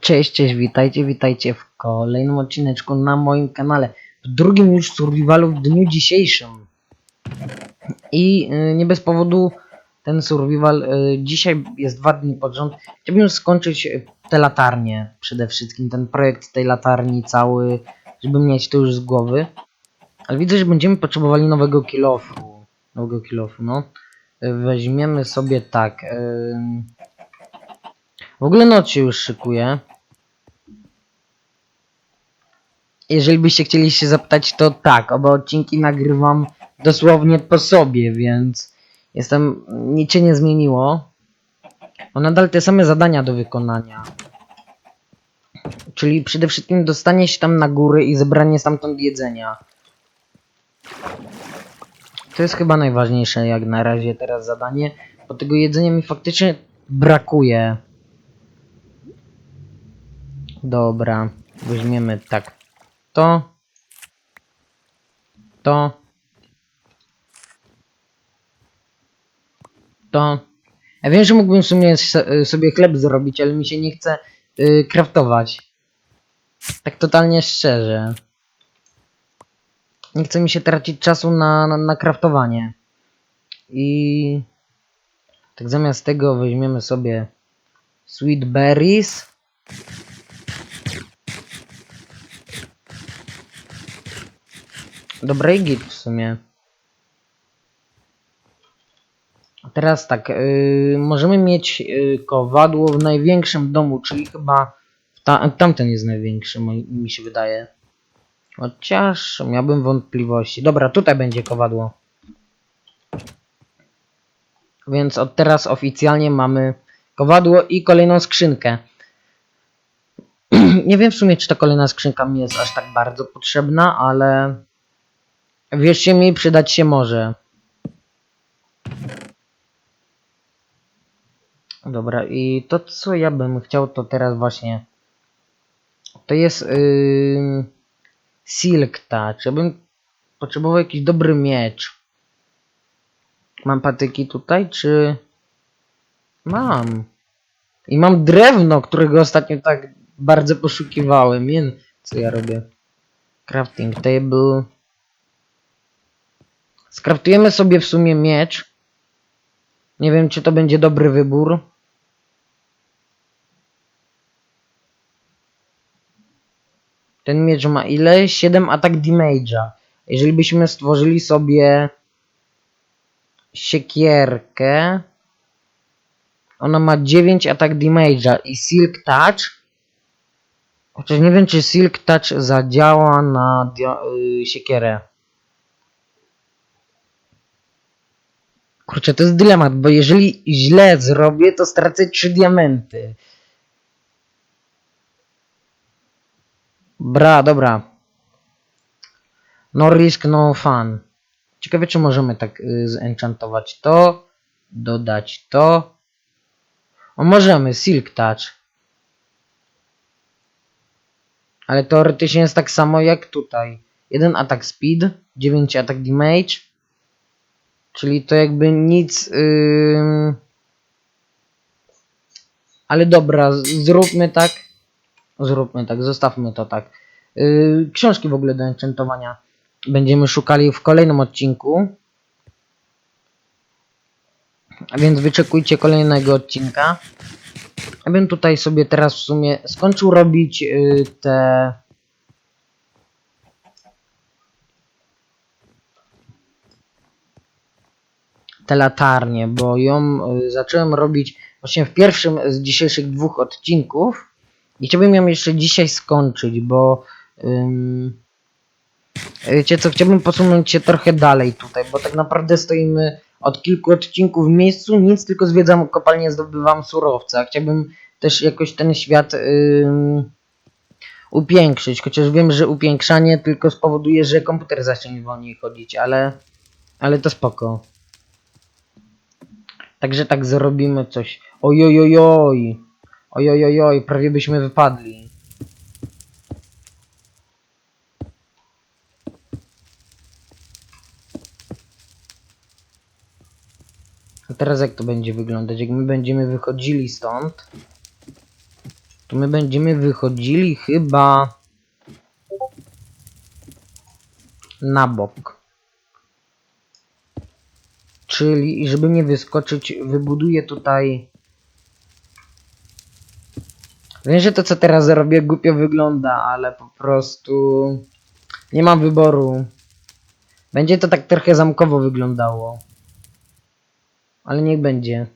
Cześć, cześć, witajcie, witajcie w kolejnym odcineczku na moim kanale. W drugim już survivalu w dniu dzisiejszym. I y, nie bez powodu ten survival y, dzisiaj jest dwa dni pod rząd. Chciałbym skończyć y, te latarnie przede wszystkim, ten projekt tej latarni cały, żeby mieć to już z głowy. Ale widzę, że będziemy potrzebowali nowego kilofu. Nowego kilofu, no. Weźmiemy sobie tak. w ogóle noc się już szykuje. Jeżeli byście chcieli się zapytać, to tak, oba odcinki nagrywam dosłownie po sobie, więc jestem. Nic się nie zmieniło. Mam nadal te same zadania do wykonania. Czyli przede wszystkim dostanie się tam na góry i zebranie stamtąd jedzenia. To jest chyba najważniejsze jak na razie teraz zadanie, bo tego jedzenia mi faktycznie brakuje. Dobra, weźmiemy tak to, to, to. Ja wiem, że mógłbym w sumie sobie chleb zrobić, ale mi się nie chce y, craftować. Tak totalnie szczerze. Nie chce mi się tracić czasu na, na, na craftowanie. I tak zamiast tego weźmiemy sobie sweet berries. Dobry git w sumie. Teraz tak, yy, możemy mieć yy, kowadło w największym domu, czyli chyba w ta, tamten jest największy, mi się wydaje. Chociaż miałbym wątpliwości. Dobra, tutaj będzie kowadło. Więc od teraz oficjalnie mamy kowadło i kolejną skrzynkę. Nie wiem w sumie, czy ta kolejna skrzynka mi jest aż tak bardzo potrzebna, ale wierzcie mi, przydać się może. Dobra, i to co ja bym chciał, to teraz właśnie. To jest yy, Silk Touch. Ja bym potrzebował jakiś dobry miecz. Mam patyki tutaj, czy. Mam. I mam drewno, którego ostatnio tak bardzo poszukiwałem. Jen, co ja robię? Crafting table. Skraftujemy sobie w sumie miecz. Nie wiem, czy to będzie dobry wybór. Ten miecz ma ile? 7 atak damage'a. Jeżeli byśmy stworzyli sobie siekierkę, ona ma 9 atak damage'a i Silk Touch. Chociaż nie wiem, czy Silk Touch zadziała na dia- y, siekierę. Kurczę, to jest dylemat, bo jeżeli źle zrobię, to stracę 3 diamenty. Bra, dobra. No risk, no fun. Ciekawe, czy możemy tak y, zenchantować to, dodać to. O, możemy, Silk Touch. Ale teoretycznie jest tak samo jak tutaj. Jeden atak speed, 9 atak damage. Czyli to jakby nic. Ale dobra, zróbmy tak. Zróbmy tak, zostawmy to tak. Yy, książki w ogóle do enchantowania będziemy szukali w kolejnym odcinku. A więc wyczekujcie kolejnego odcinka. Ja bym tutaj sobie teraz w sumie skończył robić yy, te. te latarnie, bo ją y, zacząłem robić właśnie w pierwszym z dzisiejszych dwóch odcinków i chciałbym ją jeszcze dzisiaj skończyć, bo ym, wiecie co, chciałbym posunąć się trochę dalej tutaj, bo tak naprawdę stoimy od kilku odcinków w miejscu, nic, tylko zwiedzam kopalnię, zdobywam surowce, a chciałbym też jakoś ten świat ym, upiększyć, chociaż wiem, że upiększanie tylko spowoduje, że komputer zacznie wolniej chodzić, ale, ale to spoko. Także tak zrobimy coś. Ojojojoj. Ojojojoj, oj, oj, prawie byśmy wypadli. A teraz jak to będzie wyglądać? Jak my będziemy wychodzili stąd, to my będziemy wychodzili chyba na bok. Czyli, żeby nie wyskoczyć, wybuduję tutaj Wiem, że to co teraz robię głupio wygląda, ale po prostu nie mam wyboru. Będzie to tak trochę zamkowo wyglądało. Ale niech będzie.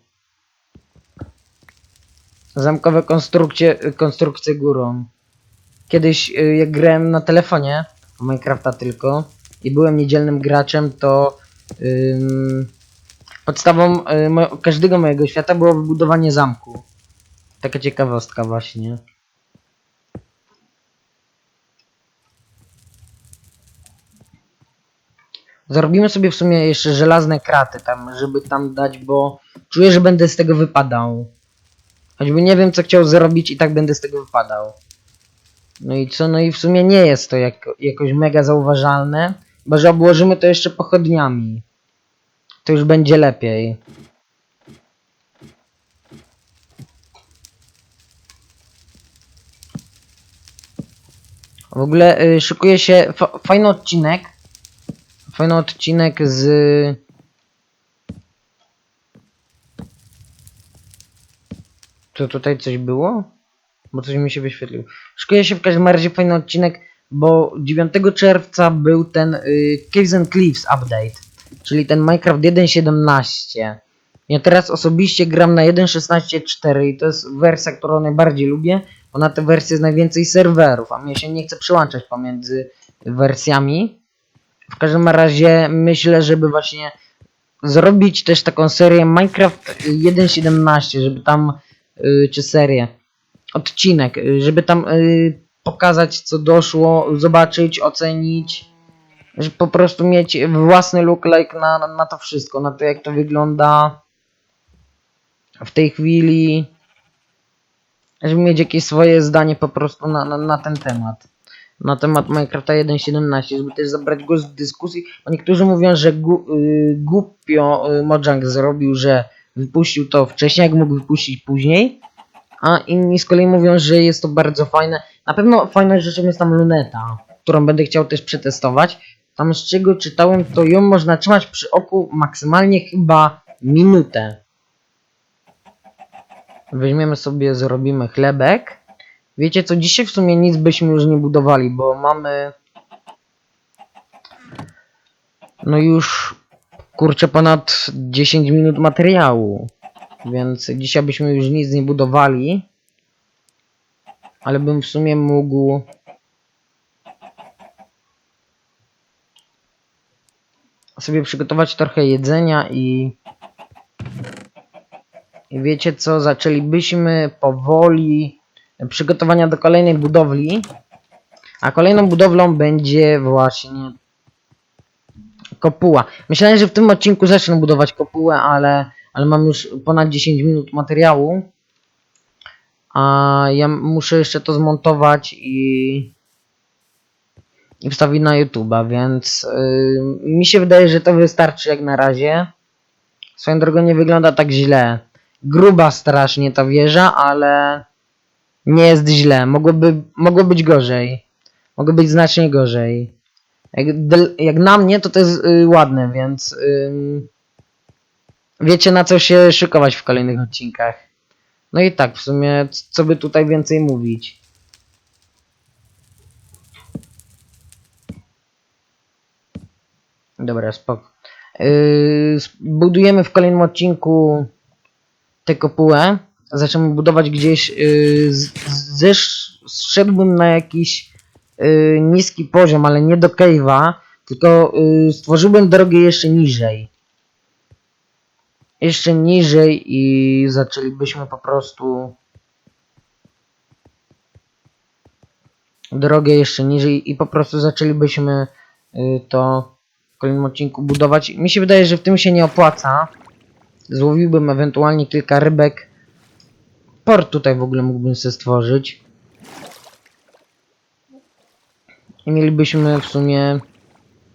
Zamkowe konstrukcje, konstrukcje górą. Kiedyś y, jak grałem na telefonie, Minecrafta tylko, i byłem niedzielnym graczem, to podstawą y, mo każdego mojego świata było wybudowanie zamku. Taka ciekawostka właśnie. Zrobimy sobie w sumie jeszcze żelazne kraty tam, żeby tam dać, bo czuję, że będę z tego wypadał. Choćby nie wiem, co chciał zrobić i tak będę z tego wypadał. No i co? No i w sumie nie jest to jak, jakoś mega zauważalne, bo że obłożymy to jeszcze pochodniami. To już będzie lepiej. W ogóle y, szykuje się fa fajny odcinek. Fajny odcinek z To tutaj coś było? Bo coś mi się wyświetliło. Szykuje się w każdym razie fajny odcinek, bo 9 czerwca był ten y, Caves and Cliffs update, czyli ten Minecraft 1.17. Ja teraz osobiście gram na 1.16.4 i to jest wersja, którą najbardziej lubię, bo na tę wersję jest najwięcej serwerów, a mnie się nie chce przełączać pomiędzy wersjami. W każdym razie myślę, żeby właśnie zrobić też taką serię Minecraft 1.17, żeby tam y, czy serię, odcinek, y, żeby tam y, pokazać co doszło, zobaczyć, ocenić, żeby po prostu mieć własny look like na, na to wszystko, na to jak to wygląda w tej chwili, żeby mieć jakieś swoje zdanie po prostu na, na, na ten temat. Na temat Minecrafta 1.17, żeby też zabrać głos w dyskusji, bo niektórzy mówią, że gu, y, głupio y, Mojang zrobił, że wypuścił to wcześniej, jak mógł wypuścić później. A inni z kolei mówią, że jest to bardzo fajne. Na pewno fajną rzeczą jest tam luneta, którą będę chciał też przetestować. Tam z czego czytałem, to ją można trzymać przy oku maksymalnie chyba minutę. Weźmiemy sobie, zrobimy chlebek. Wiecie co, dzisiaj w sumie nic byśmy już nie budowali, bo mamy... No już kurczę ponad 10 minut materiału. Więc dzisiaj byśmy już nic nie budowali. Ale bym w sumie mógł. sobie przygotować trochę jedzenia i. Wiecie co? Zaczęlibyśmy powoli przygotowania do kolejnej budowli. A kolejną budowlą będzie właśnie kopuła. Myślałem, że w tym odcinku zacznę budować kopułę, ale, ale mam już ponad 10 minut materiału. A ja muszę jeszcze to zmontować i, i wstawić na YouTube'a, więc yy, mi się wydaje, że to wystarczy jak na razie. Swoją drogą nie wygląda tak źle. Gruba strasznie ta wieża, ale nie jest źle. Mogłoby, mogło być gorzej. Mogło być znacznie gorzej. Jak, jak na mnie, to to jest y, ładne, więc ym, wiecie na co się szykować w kolejnych odcinkach. No i tak, w sumie, co by tutaj więcej mówić. Dobra, spoko. Yy, budujemy w kolejnym odcinku tę kopułę. Zaczniemy budować gdzieś. Yy, zszedłbym na jakiś yy, niski poziom, ale nie do cave'a, tylko yy, stworzyłbym drogę jeszcze niżej. Jeszcze niżej i zaczęlibyśmy po prostu drogę jeszcze niżej i po prostu zaczęlibyśmy yy, to w kolejnym odcinku budować. Mi się wydaje, że w tym się nie opłaca. Złowiłbym ewentualnie kilka rybek. Port tutaj w ogóle mógłbym sobie stworzyć. I mielibyśmy w sumie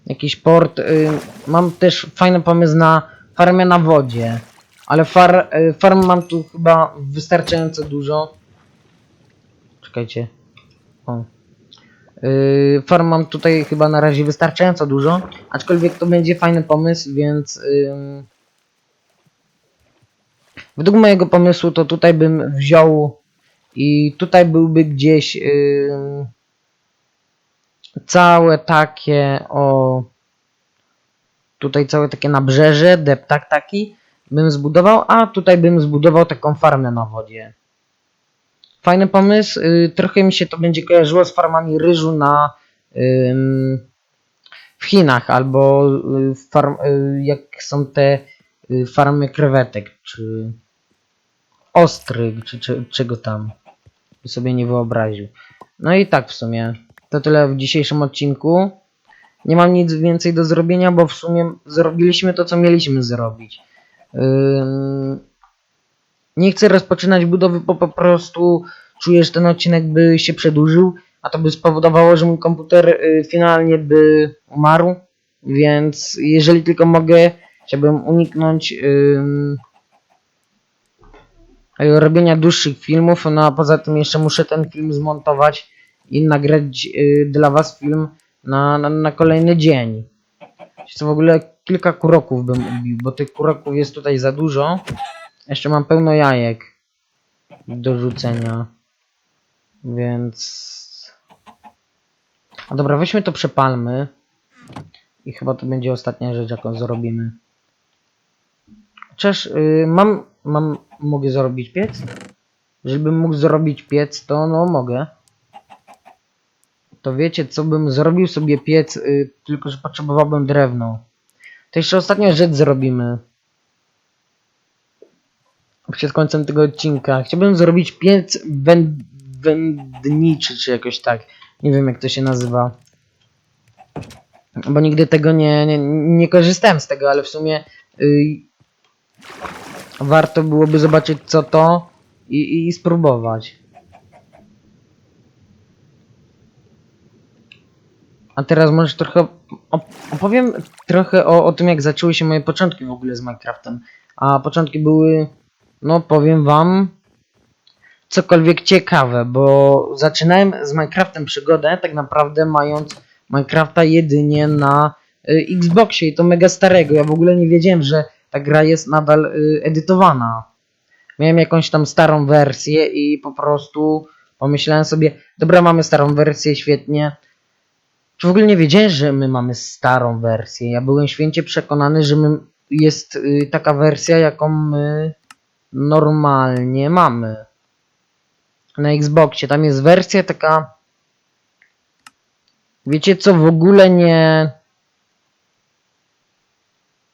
jakiś port. Y, mam też fajny pomysł na farmę na wodzie. Ale far, y, farm mam tu chyba wystarczająco dużo. Czekajcie. O. Yy, farm mam tutaj chyba na razie wystarczająco dużo, aczkolwiek to będzie fajny pomysł, więc ym, według mojego pomysłu to tutaj bym wziął i tutaj byłby gdzieś ym, całe takie o tutaj całe takie nabrzeże, deptak taki bym zbudował, a tutaj bym zbudował taką farmę na wodzie. Fajny pomysł. y, Trochę mi się to będzie kojarzyło z farmami ryżu na w Chinach albo y, farm, y, jak są te y, farmy krewetek czy ostryg czy, czy czego tam sobie nie wyobraził. No i tak w sumie to tyle w dzisiejszym odcinku. Nie mam nic więcej do zrobienia, bo w sumie zrobiliśmy to, co mieliśmy zrobić. Ym, nie chcę rozpoczynać budowy, bo po prostu czuję, że ten odcinek by się przedłużył, a to by spowodowało, że mój komputer y, finalnie by umarł, więc jeżeli tylko mogę, chciałbym uniknąć ym, y, robienia dłuższych filmów, no a poza tym jeszcze muszę ten film zmontować i nagrać y, dla was film na, na, na kolejny dzień. Co w ogóle kilka kuroków bym ubił, bo tych kuroków jest tutaj za dużo. Jeszcze mam pełno jajek do rzucenia. Więc. A dobra, weźmy to przepalmy. I chyba to będzie ostatnia rzecz, jaką zrobimy. Chociaż y, mam, mam. Mogę zrobić piec? Żebym mógł zrobić piec, to no mogę. To wiecie, co bym zrobił sobie piec, y, tylko że potrzebowałbym drewno. To jeszcze ostatnią rzecz zrobimy przed końcem tego odcinka. Chciałbym zrobić piec węd wędniczy, czy jakoś tak. Nie wiem, jak to się nazywa. Bo nigdy tego nie, nie, nie korzystałem z tego, ale w sumie y, warto byłoby zobaczyć, co to i, i spróbować. A teraz może trochę op- opowiem trochę o, o tym, jak zaczęły się moje początki w ogóle z Minecraftem. A początki były no powiem wam cokolwiek ciekawe, bo zaczynałem z Minecraftem przygodę tak naprawdę mając Minecrafta jedynie na y, Xboxie i to mega starego. Ja w ogóle nie wiedziałem, że ta gra jest nadal y, edytowana. Miałem jakąś tam starą wersję i po prostu pomyślałem sobie, dobra, mamy starą wersję, świetnie. Czy w ogóle nie wiedziałem, że my mamy starą wersję? Ja byłem święcie przekonany, że my, jest y, taka wersja, jaką my normalnie mamy na Xboxie. Tam jest wersja taka. Wiecie co, w ogóle nie.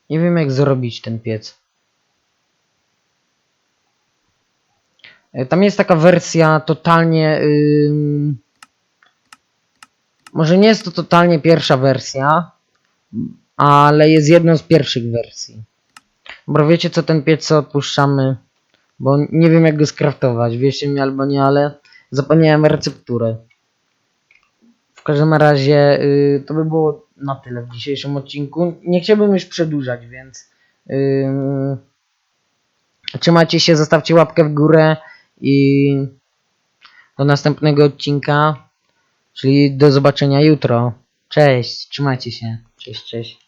Nie wiem jak zrobić ten piec. E, Tam jest taka wersja totalnie. ym, Może nie jest to totalnie pierwsza wersja, ale jest jedną z pierwszych wersji. Bo wiecie co ten piec co odpuszczamy? Bo nie wiem jak go skraftować, wierzcie mi albo nie, ale zapomniałem recepturę. W każdym razie y, to by było na tyle w dzisiejszym odcinku. Nie chciałbym już przedłużać, więc y, trzymajcie się, zostawcie łapkę w górę i do następnego odcinka, czyli do zobaczenia jutro. Cześć, trzymajcie się. Cześć, cześć.